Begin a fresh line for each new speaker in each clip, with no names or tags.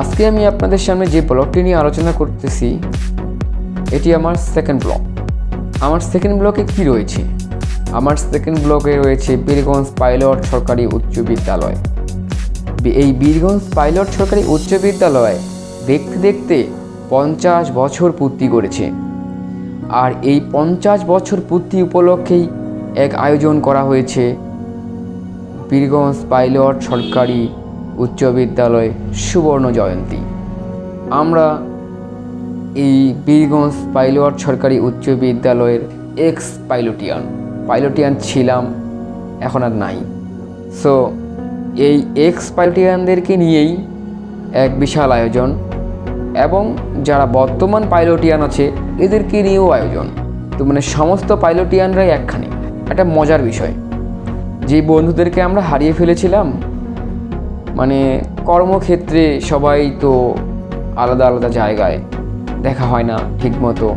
আজকে আমি আপনাদের সামনে যে ব্লগটি নিয়ে আলোচনা করতেছি, এটি আমার সেকেন্ড ব্লগ আমার সেকেন্ড ব্লকে কি রয়েছে? আমার সেকেন্ড ব্লকে রয়েছে বীরগঞ্জ পাইলট সরকারি উচ্চ বিদ্যালয়। এই বীরগঞ্জ পাইলট সরকারি উচ্চ বিদ্যালয় দেখতে দেখতে পঞ্চাশ বছর পূর্তি করেছে। আর এই পঞ্চাশ বছর পূর্তি উপলক্ষেই এক আয়োজন করা হয়েছে বীরগঞ্জ পাইলট সরকারি উচ্চ বিদ্যালয় সুবর্ণ জয়ন্তী। আমরা এই বীরগঞ্জ পাইলট সরকারি উচ্চ বিদ্যালয়ের এক্স পাইলটিয়ান। পাইলটিয়ান ছিলাম, এখন আর নাই। সো এই এক্স পাইলটিয়ানদেরকে নিয়েই এক বিশাল আয়োজন এবং যারা বর্তমান পাইলটিয়ান আছে, এদেরকে নিয়েও আয়োজন। তো মানে সমস্ত পাইলটিয়ানরাই একখানে। একটা মজার বিষয়। যে বন্ধুদেরকে আমরা হারিয়ে ফেলেছিলাম মানে কর্মক্ষেত্রে সবাই তো আলাদা আলাদা জায়গায় দেখা হয় না ঠিকমতো।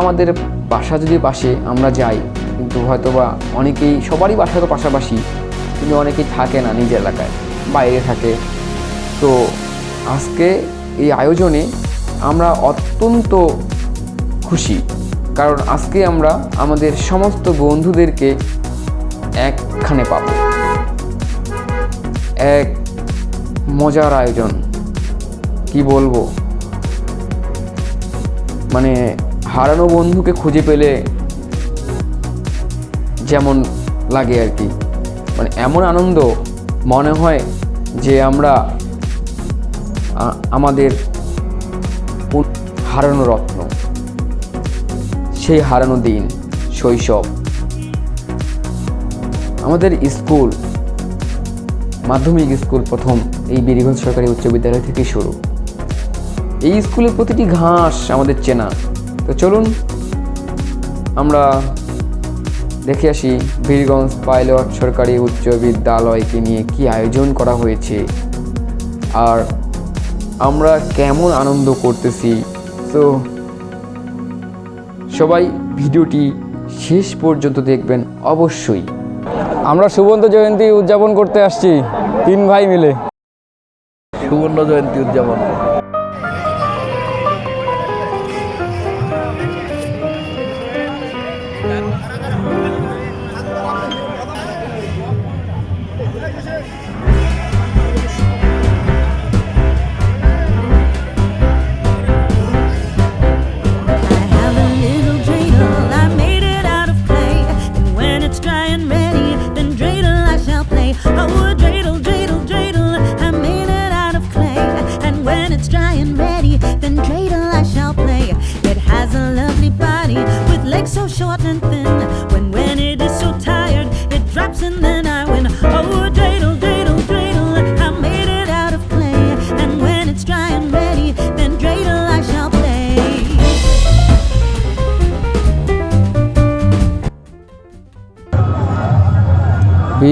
আমাদের বাসা যদি পাশে আমরা যাই, কিন্তু হয়তো বা অনেকেই, সবারই বাসা তো পাশাপাশি, কিন্তু অনেকেই থাকে না নিজের এলাকায়, বাইরে থাকে। তো আজকে এই আয়োজনে আমরা অত্যন্ত খুশি, কারণ আজকে আমরা আমাদের সমস্ত বন্ধুদেরকে একখানে পাবো। এক মজার আয়োজন। কি বলব? মানে হারানো বন্ধুকে খুঁজে পেলে যেমন লাগে আর কি। মানে এমন আনন্দ মনে হয় যে আমরা আমাদের হারানো রত্ন, সেই হারানো দিন, শৈশব। আমাদের স্কুল মাধ্যমিক স্কুল প্রথম এই বীরগঞ্জ সরকারি উচ্চ বিদ্যালয় থেকে শুরু। এই স্কুলের প্রতিটি ঘাস আমাদের চেনা। তো চলুন আমরা দেখে আসি বীরগঞ্জ পাইলট সরকারি উচ্চ বিদ্যালয়কে নিয়ে কি আয়োজন করা হয়েছে আর আমরা কেমন আনন্দ করতেছি। তো সবাই ভিডিওটি শেষ পর্যন্ত দেখবেন অবশ্যই। আমরা সুবন্ত জয়ন্তী উদযাপন করতে আসছি তিন ভাই মিলে।
সুবর্ণ জয়ন্তী উদযাপন।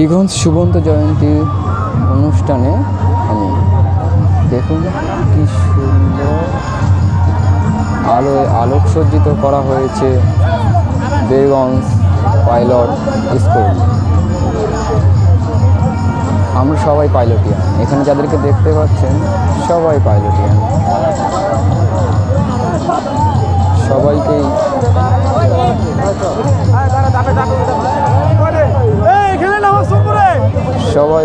বীরগঞ্জ সুবন্ত জয়ন্তী অনুষ্ঠানে আমি দেখুন কি সুন্দর আলোয় আলোকসজ্জিত করা হয়েছে বীরগঞ্জ পাইলট স্কুল। আমরা সবাই পাইলটিয়ান। এখানে যাদেরকে দেখতে পাচ্ছেন, সবাই পাইলটিয়ান। সবাইকেই সবাই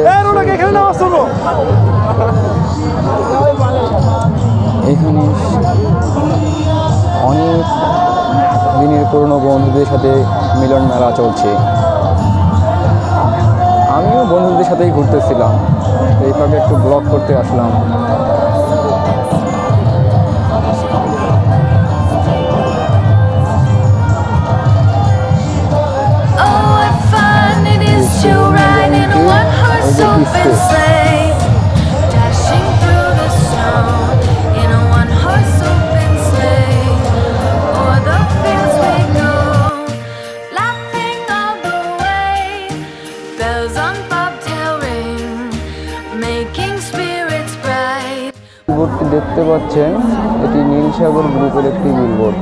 এখানে
অনেক দিনের পুরনো বন্ধুদের সাথে মিলন মেলা চলছে। আমিও বন্ধুদের সাথেই ঘুরতেছিলাম। এইভাবে একটু ব্লগ করতে আসলাম। দেখতে পাচ্ছেন এটি নীলসাগর গ্রুপের একটি বিলবোর্ড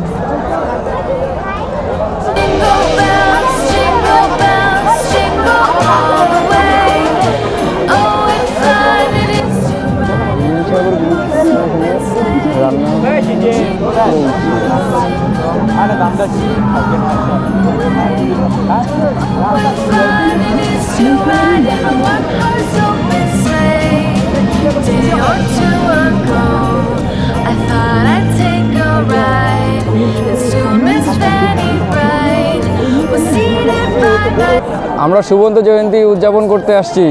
আমরা সুবন্ত জয়ন্তী উদযাপন করতে আসছি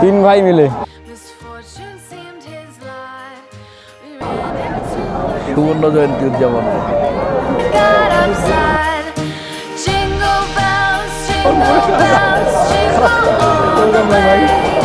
তিন ভাই মিলে।
সুবন্ত জয়ন্তী উদযাপন। Não, não, não.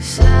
Sad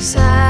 side.